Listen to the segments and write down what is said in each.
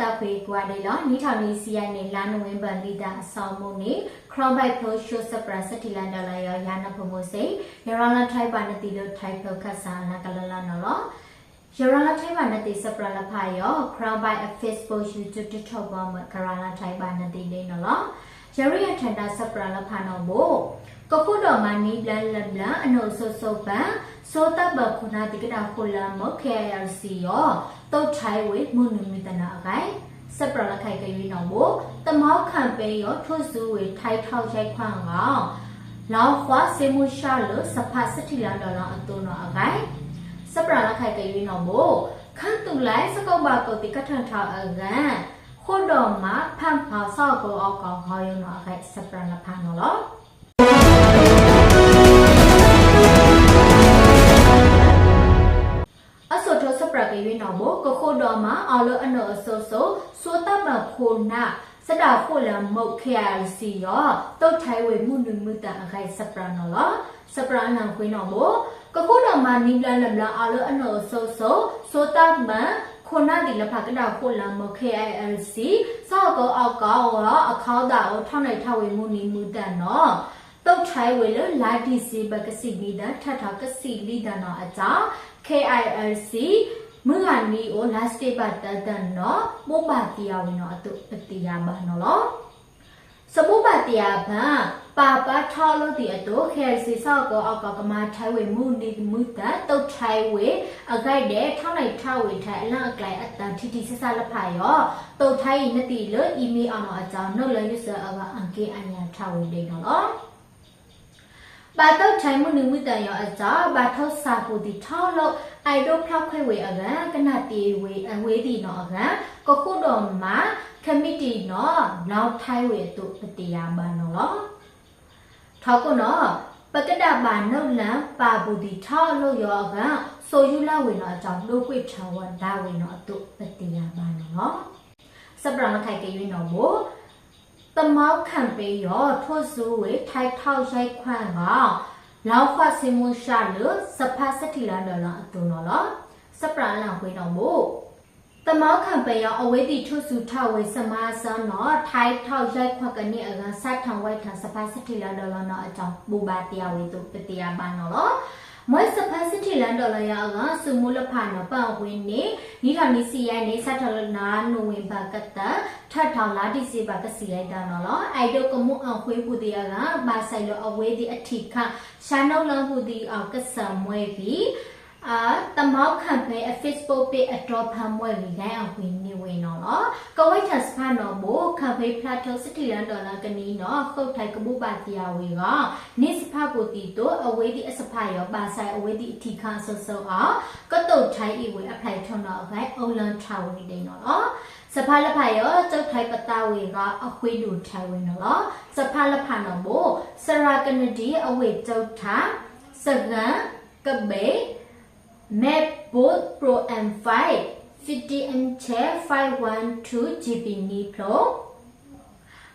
တာခွေကွာလေလောနီထောင်နီစီယနေလာနိုဝင်ဘာလီတာအဆောင်မှုနေခရောင်းဘိုက်ဖိုရှိုစပရစတီလန်ဒေါ်လာရောယာနာဖမိုစေရရလာထိုင်ပါနတီလိုထိုင်ဖခဆာနာကလလနော်လောရရလာထိုင်ပါနတီစပရလဖာယောခရောင်းဘိုက် Facebook YouTube TikTok ပေါ်မှာကရလာထိုင်ပါနတီလေးနော်လောရရရထန်တာစပရလဖာနော်ဘိုကခုတော်မနီဘလန်လဘလန်အနုဆုဆုပန်စောတဘခုနာတိကတာခိုလာမခေရစီယော တုတ်ထိုင်ဝေမုန်နမီတနာအကိုင်စပရလခိုင်ကရွေးနော်ဘိုတမောက်ခံပေးယောထွတ်စုဝေထိုက်ထောက်ရိုက်ခွန့်ကောင်လောင်ခွာစေမှုရှာလို့စဖစတိလာဒေါ်လာအတုနော်အကိုင်စပရလခိုင်ကရွေးနော်ဘိုခန့်တူလိုက်စကောဘာကိုတိကထန်ထောက်အကန်ခုတော်မှာဖန်ဖာဆောက်ကောအောက်ကောင်ဟောယုံနော်အကိုင်စပရလဖာနော်လော ရကေဝင်းနော်ဘကခိုတော်မှာအလောအနောအစောစောစောတမခိုနာစတာခိုလမုတ်ခေရစီယောတုတ်ထိုင်ဝေမှုနုမှုတအခိုင်စပရနော်လားစပရနံခွေးနော်ဘကခိုတော်မှာနိလလမလာအလောအနောအစောစောစောတမခိုနာဒီလဖကတာခိုလမုတ်ခေရစီစောကောအောက်ကောရောအခေါတာကိုထောင်းနိုင်ထဝေမှုနိမှုတနော်တုတ်ထိုင်ဝေလလာဒီစီဘကစီဘီဒထထကစီလီဒနာအကြောင်း KIRC မငါနီအိုလာစတေဘတ်တတန်နော်မိုပါတီယာဝင်နော်အတုပတိယာဘာနော်လောစမုပါတီယာဘာပါပါထောလို့ဒီအတု KIRC ဆောက်ကောအောက်ကကမာထိုင်ဝေမှုနေမှုတတုတ်ထိုင်ဝေအကြိုက်တဲ့ထောင်းလိုက်ထောက်ဝေထိုင်အလန့်အကလိုက်အတန်တီတီဆဆလဖာယောတုတ်ထိုင်နတိလို့ email အောင်တော့အကြောင်းနှုတ်လည်းရစအကအန်ကေအညာထောက်ဝေနေနော်လော ဘာတော့ထိုင်မှုနမှုတန်ရောအကြဘာထောက်စာပူဒီထောက်လို့အိုက်တော့ဖောက်ခွဲဝေအကကနတီဝေအဝေးဒီနော်အကကခုတော်မှာကမတီနော်နောက်ထိုင်ဝေတုပတိယာဘာနော်လောထောက်ကုနော်ပကဒဘာနှုတ်လန်ပါပူဒီထောက်လို့ရောအကဆိုယူလာဝေနော်အကြောင်းလို့ခွေချဝဒါဝေနော်တုပတိယာဘာနော်စပရမခိုင်ကေရွေးနော်ဘော တမောက်ခံပေးရောထို့ဆိုဝေထိုက်ထောက်ရိုက်ခွန့်ကလောက်ခွစင်မရှာလို့စဖတ်စတိလာတော်လာအတုနော်လောစပရလန်ခွေးတော်မို့တမောက်ခံပေးရောအဝေးတီထုစုထဝေစမဆန်နော်ထိုက်ထောက်ရိုက်ခွက်ကနေအကန်စတ်ထောင်ဝိုက်ထစဖတ်စတိလာတော်လာနော်အကြောင်းဘူပါတရားဝေတုပတရားပါနော်လော မွေစဖက်စတီလန်ဒေါ်လာယာကစုမူလဖာနပန်ဝင်းနေနိခါနီစီယိုင်နေဆက်ထလနာနိုဝင်ဘာကတထတ်ထောင်လာဒီစီဘာကစီလိုက်တာနော်လောအိုက်ဒိုကမှုအခွေးပူတီယာကဘာဆိုင်လောအဝေးဒီအထိခရှာနောက်လန်ပူတီအောက်ကဆံမွဲပြီး အာတမောက်ခံဖဲ Facebook page အတော့ဖမ်းမွဲပြီးခိုင်းအောင်ဝင်နေဝင်နော်လောကဝိတ်ချစဖာနော်မို့ခံဖဲ plateau စတီလန်ဒေါ်လာကနီနော်ခုတ်ထိုင်ကမှုပါတီယာဝေကနိစဖာကိုတီတိုအဝေးဒီအစဖာရောပါဆိုင်အဝေးဒီအထိခဆော့ဆော့အောင်ကတုတ်ထိုင်ဤဝေအဖလိုက်ထွန်းတော့ခိုင်းအုံလန်ထဝေဒိန်နော်လောစဖာလဖာရောကျုပ်ထိုင်ပတာဝေကအခွေးလူထိုင်ဝင်နော်လောစဖာလဖာနော်မို့စရာကနဒီအဝေးကျုပ်ထားစကန်ကဘေ Mac Book Pro M5 50 inch 512 GB Ni Pro.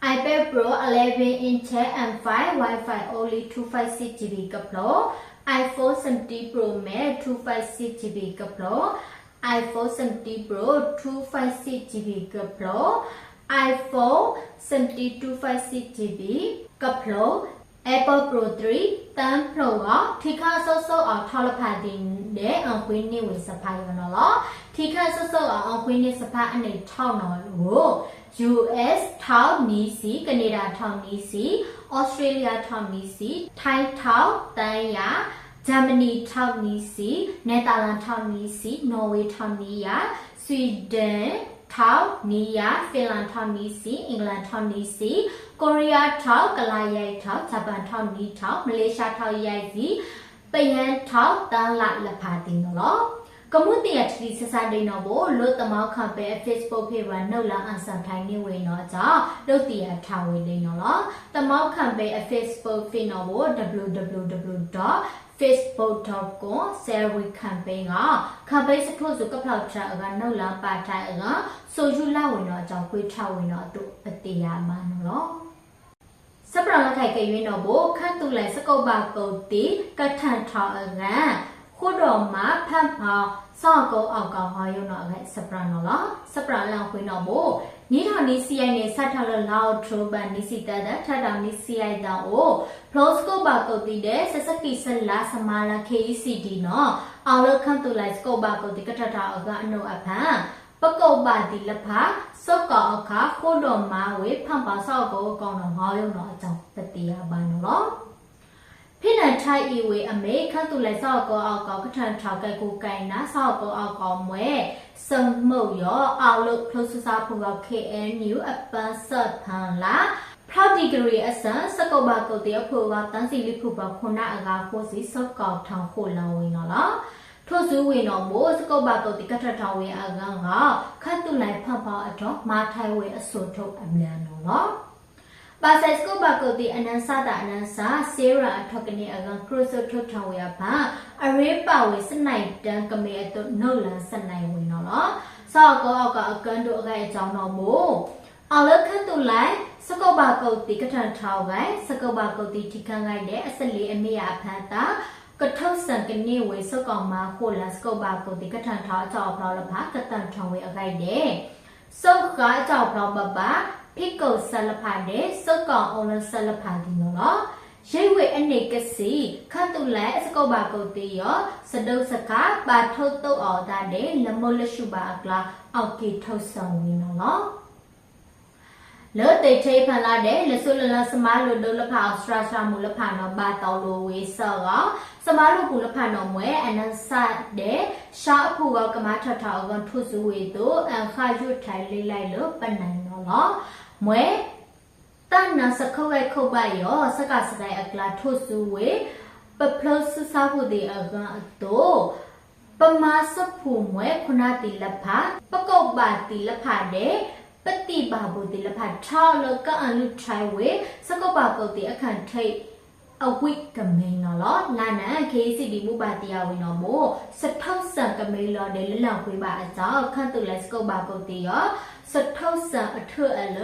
iPad Pro 11 inch M5 Wi-Fi only 256 GB Pro. iPhone 17 Pro Max 256 GB Pro. iPhone 17 Pro 256 GB ka Pro. iPhone 17 256 GB Pro Apple Pro 3 10 Pro ကထိခါဆော့ဆော့အောင်ထောက်လဖတ်တင်တဲ့အခွင့်နေဝေစဖိုင်ရနော်လားထိခါဆော့ဆော့အောင်အခွင့်နေစဖာအနေထောက်နော်လို့ US ထောက်နီစီကနေဒါထောက်နီစီ Australia ထောက်နီစီ Thai ထောက်တန်ရဂျာမနီထောက်နီစီနယ်သာလန်ထောက်နီစီနော်ဝေထောက်နီယာဆွီဒင် ထောက်နီယာဖင်လန်ထောက်နီစီအင်္ဂလန်ထောက်နီစီကိုရီးယားထောက်ကလာရိုက်ထောက်ဂျပန်ထောက်နီထောက်မလေးရှားထောက်ရိုက်စီပယန်ထောက်တန်လာလဖာတင်နော်ကမှုတရတီစစဒိနော်ဘလို့တမောက်ခံပဲ Facebook page မှာနှုတ်လာအန်ဆန်ထိုင်းနေဝင်တော့ကြောင့်လို့တရထားဝင်နေနော်တမောက်ခံပဲ Facebook page နော်ဘ www. facebook.com salary campaign က campaign စထိုးစုကဖောက်ချအကနှုတ်လာပါထိုင်အကဆိုယူလာဝင်တော့အကြောင်းခွေးထဝင်တော့တို့ပတိယာမနော်စပရလခိုင်ကရွေးတော့ဘခန့်တူလိုက်စကုတ်ပါကုတ်တီကထန်ထောင်းအကန်ခုတော်မှာဖတ်ဖောင်းစစောက်ကောအောက်ကောဟောယုံတော့အဲ့စပရနော်လားစပရလောင်ခွေးတော့မို့ နီးတော်နီးစီအိုင်နေဆက်ထလလောက်ထရဘန်နီစီတတ်တဲ့ထတာနီစီအိုင်တောင်ကိုဖလော့စကိုဘာကိုတီတဲ့ဆစကီဆလာစမာလာ KECD နော်အော်လခန်တူလိုက်စကိုဘာကိုတီကထတာအကအနုအဖန်ပကုတ်ပါတီလဖာစောက်ကောအခါခိုးတော်မာဝေဖန်ပါစောက်ကောအကောင်တော့ဟောယုံတော့အကြောင်းတတိယပိုင်းနော်ဖိနန်ထိုက်ဤဝေအမေခတ်တူလိုက်ဆောက်ကောအောက်ကောကထန်ထောက်ကဲကိုကိုင်နာဆောက်ကောအောက်ကောမွဲ စုံမှုရောအောက်လို့ဖလို့ဆဆဖူကော KNU အပန်းဆက်ဖန်လာဖလောက်ဒီဂရီအစံစကုတ်ပါကုတ်တရဖို့ကတန်းစီလိဖူပါခုနအကာဖို့စီစောက်ကောက်ထောင်ခိုလောင်းဝင်နော်လားထို့စုဝင်တော်မို့စကုတ်ပါကုတ်တကထထောင်ဝင်အကန်ကခတ်တူလိုက်ဖတ်ပါအတော့မာထိုင်ဝေအစွတ်ထုတ်အမြန်နော်လားပါဆက်စကိုဘကိုတီအနန်ဆတာအနန်ဆာဆေရာအထောက်ကနေအကန်ခရစ်စထုတ်ထောင်ရပါအရေပါဝေစနိုင်တန်ကမေအတုနိုလန်စနိုင်ဝင် နော်နော်ဆောက်ကောအောက်ကအကန်တို့အကအကြောင်းတော်မို့အလခတ်တူလိုက်စကောဘကိုတီကထန်ထောင်ကစကောဘကိုတီထိခံလိုက်တဲ့အစလေးအမေရအဖန်တာကထောက်စံကနေဝေစကောမှာခိုလစကောဘကိုတီကထန်ထောင်အကြောက်ဖလောလဖာကတန်ထောင်ဝေအကိုက်တဲ့စုတ်ကအကြောက်ဖလောပပဖိကုတ်ဆလဖာတဲ့စုတ်ကောင်အောင်လဆလဖာဒီနော် ရိတ်ဝေအနေကစီခတ်တူလဲစကောဘာကုတ်တီရောစဒုတ်စကားပါထုတ်တုတ်အောင်တာတဲ့လမလရှုပါအကလာအောက်ကီထုတ်ဆောင်ဝင်နော်လောတေချေဖန်လာတဲ့လဆုလလစမားလိုဒုလဖအောက်စထရာရှာမူလဖာနော်ဘာတော်လိုဝေဆောကစမားလိုပူလဖာနော်မွဲအနန်ဆတ်တဲ့ရှာအဖူကကမထထောက်ကထုစုဝေတို့အခါရွတ်ထိုင်လေးလိုက်လို့ပနိုင်နော်မွဲ တန်နာစခောက်ခုတ်ပါရောစကစတိုင်းအကလာထုစုဝေပပလစစာဖို့ဒီအကအတော့ပမာစဖူမွဲခုနာတီလဖာပကုတ်ပါတီလဖာတဲ့ပတိဘာဘူတိလဖတ်ထောက်လကအန်လူထိုင်ဝေစကောပါပုတ်တိအခန့်ထိတ်အဝိကမိန်နော်လောလာနန် KCD မူပါတရားဝင်နော်မို့စထောက်ဆန်ကမိန်လောတဲ့လလောက်ခွေးပါအကြောင်းခန့်တူလက်စကောပါပုတ်တိရောစထောက်ဆန်အထွတ်အလ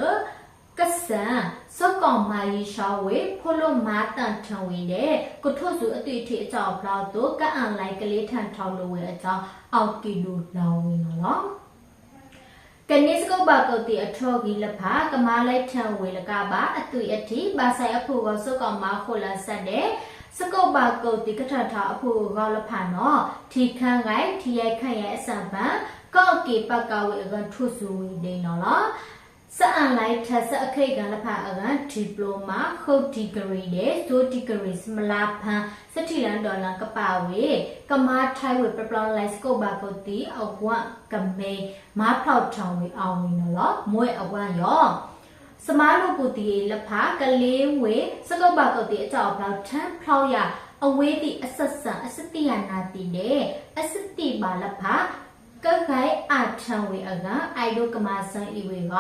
ကဆန်စကောင်မာရီရှောင်းဝေဖိုလိုမာတန်ထံဝင်တဲ့ကုထုစုအတွေ့အထိအကြောင်းဘလောက်တော့ကအန်လိုက်ကလေးထန်ထောက်လို့ဝေအကြောင်းအောက်ကီလိုလောင်းဝင်နော်လောကနိစကုတ်ပါကုတ်တီအထောဂီလဖာကမာလိုက်ထံဝေလကပါအသွေအထိပါဆိုင်အဖို့ကစုကောင်မာခိုလာဆက်တဲ့စကုတ်ပါကုတ်တီကထထအဖို့ကလဖာနော်ထီခန်းကိုင်ထီရိုက်ခန့်ရဲ့အစံပန်ကော့ကေပကဝေအကန်ထုဆူဝေနေနော်လား စအန်လိုက်ထဆအခိတ်ကလဖာအကန်ဒီပလိုမာခုတ်ဒီဂရီတဲ့ဇိုဒီဂရီစမလာဖန်စတိလန်ဒေါ်လာကပါဝေကမာထိုင်ဝေပပလောင်လိုက်စကုတ်ပါကုတ်တီအဝတ်ကမေမာဖောက်ထောင်ဝေအောင်ဝေနော်မွေအဝတ်ရောစမားလူပူတီလဖာကလေးဝေစကုတ်ပါကုတ်တီအကြောက်ဖောက်ထမ်းဖောက်ရအဝေးတိအဆက်ဆံအစတိယနာတိတဲ့အစတိပါလဖာ ကခိုင်အထံဝေအကအိုင်ဒိုကမာဆန်ဤဝေက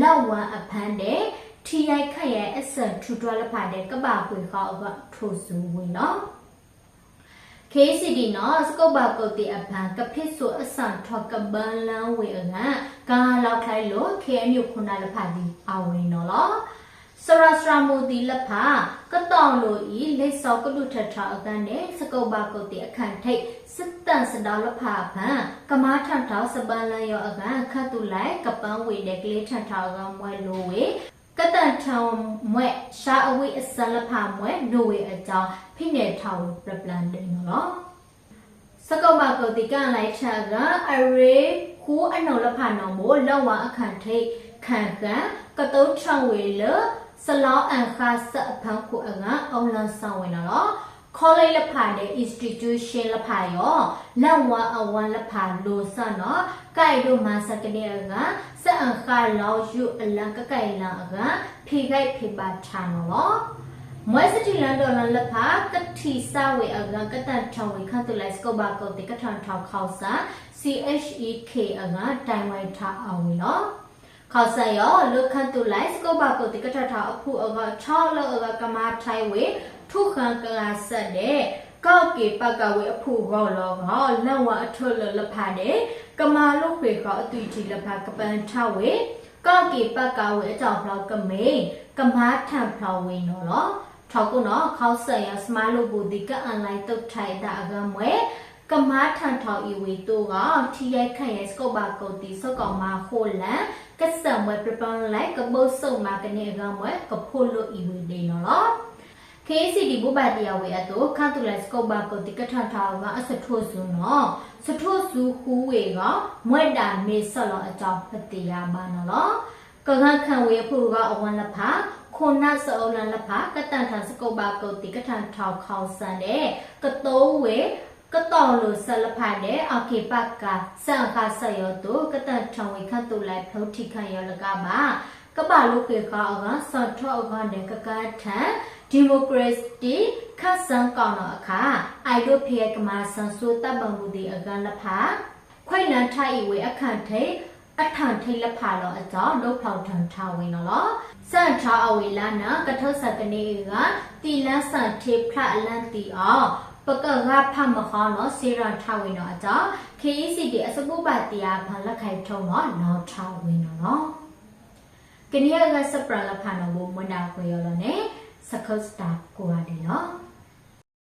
လောက်ဝမ်အဖန်းတဲ့ထီရိုက်ခက်ရဲ့အစထူတွားလဖာတဲ့ကပပွေခေါအကထိုစုဝေနော် KCD နော်စကုတ်ပါကုတ်တီအဖန်ကဖစ်ဆိုအဆန်ထောက်ကပန်လန်ဝေအငန်ကာလောက်ခိုင်လို့ KNU ခုနလဖာဒီအဝင်နော်လော စရစရမူတီလဖာကတောင်လိုဤလိတ်စောကလူထထအကန်နဲ့စကုတ်ပါကုတ်တီအခန့်ထိတ်စစ်တန်စတောလဖာဖန်ကမာထန်ထောက်စပန်လန်ရောအကန်ခတ်တူလိုက်ကပန်းဝေတဲ့ကလေးထန်ထောက်ကမွဲလိုဝေကတန်ထောင်မွဲရှာအဝိအစလဖာမွဲနိုဝေအကြောင်းဖိနေထောင်ပပလန်တယ်နော်စကောမကောတိကန်လိုက်ချာကအရေခုအနော်လဖာနော်မို့လောဝအခန့်ထိတ် ခံခံကတုံးချောင်းဝေလစလောအန်ခါစအဖန်ခုအငါအုံလန်ဆောင်ဝင်နော်ခေါ်လိုက်လဖာတဲ့ institution လဖာရောလက်ဝအဝလဖာလို့စနော်ကြိုက်တို့မှာစကနေကစအန်ခါလောက်ယူအလန်ကကြိုက်လာကဖိကြိုက်ဖိပါချာနော်မွဲစတီလန်ဒေါ်လာလဖာကတိစဝေအကကတန်ထောင်ဝေခတ်တူလိုက်စကောဘာကိုတေကထန်ထောက်ခေါဆာ CHEK အကတိုင်ဝိုင်ထားအောင်နော် ခေါဆာယောလုခတ်တူလိုက်စကောဘာကိုတေကထထောက်အဖူအက6လောအကကမာထိုင်ဝေထုခံကလာဆက်တဲ့ကောက်ကေပကဝေအဖူရောလောဟောလဝအထွလလဖာတဲ့ကမာလုခွေခေါအတူတီလဖာကပန်ထဝေကောက်ကေပကဝေအကြောင်းဖလောက်ကမေကမာထံဖလောဝေနော်လောထောက်ကုနော်ခေါဆက်ရစမလိုဘူဒီကအန်လိုက်တုတ်ထိုင်တာအကမွဲ ကကမားထန်ထောက်ဤဝေတိုကထီရိုက်ခန့်ရဲ့စကောပါကုတ်တီစောက်ကောင်မဟိုလန်ကဆံဝဲပပန်လိုက်ကပုတ်ဆုံမှာကနေကမွဲကဖိုလိုဤဝေဒေနော် KCD ဘုဘာတရားဝေအတော့ခန့်တူလက်စကောပါကုတ်တီကထန်ထောက်ကအစထိုးစုနော်စထိုးစုဟူဝေကမွဲ့တာမေဆော့လောအကြောင်းဖတိယာမနော်ကခန့်ခံဝေဖူကအဝန်လဖာခုနစောလန်လဖာကတန်ထန်စကောပါကုတ်တီကထန်ထောက်ခေါဆန်တဲ့ကတိုးဝေ ကတော်လိုဆလဖိုင်တဲ့အကေပတ်ကစံခါဆယောတုကတန်ထောင်ဝေခတ်တူလိုက်ဖုတ်ထိခံရလကပါကပလုကေခါအကစတ်ထောအကနေကကထန်ဒီမိုကရေစီခတ်စံကောင်တော့အခါအိုက်ဒိုဖေကမာဆန်ဆိုတပ်ပမှုဒီအကလဖာခွိနန်ထိုင်ဝေအခန့်ထိအထန်ထိလဖာတော့အကြောင်းဒုဖောက်ထန်ထဝင်နော်စံချာအဝေလာနာကထောစကနေကတီလန်းဆန်ထေဖရအလန်တီအောင် ပကငါဖမခေါနော်စေရထဝင်းတော့အကြောင်း KEC ဒီအစပုပ္ပတရားဖလက်ခိုင်ထုံတော့နောက်ထဝင်းတော့နော်ကနီယာကစပရလဖာနော်ဘမွန်တာခွေရောလည်းစကုတ်စတာကိုရတယ်နော်